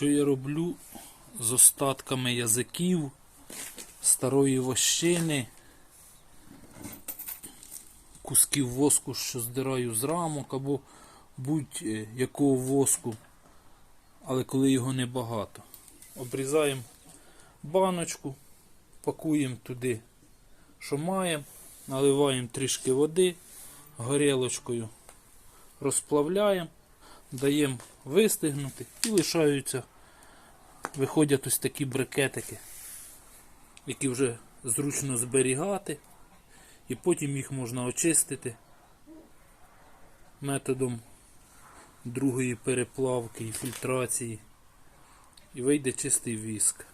Що я роблю з остатками язиків, старої вощини, кусків воску, що здираю з рамок, або будь-якого воску, але коли його небагато. Обрізаємо баночку, пакуємо туди, що маємо, наливаємо трішки води, горілочкою розплавляємо, даємо вистигнути і лишаються, виходять ось такі брикетики, які вже зручно зберігати, і потім їх можна очистити методом другої переплавки і фільтрації. І вийде чистий віск.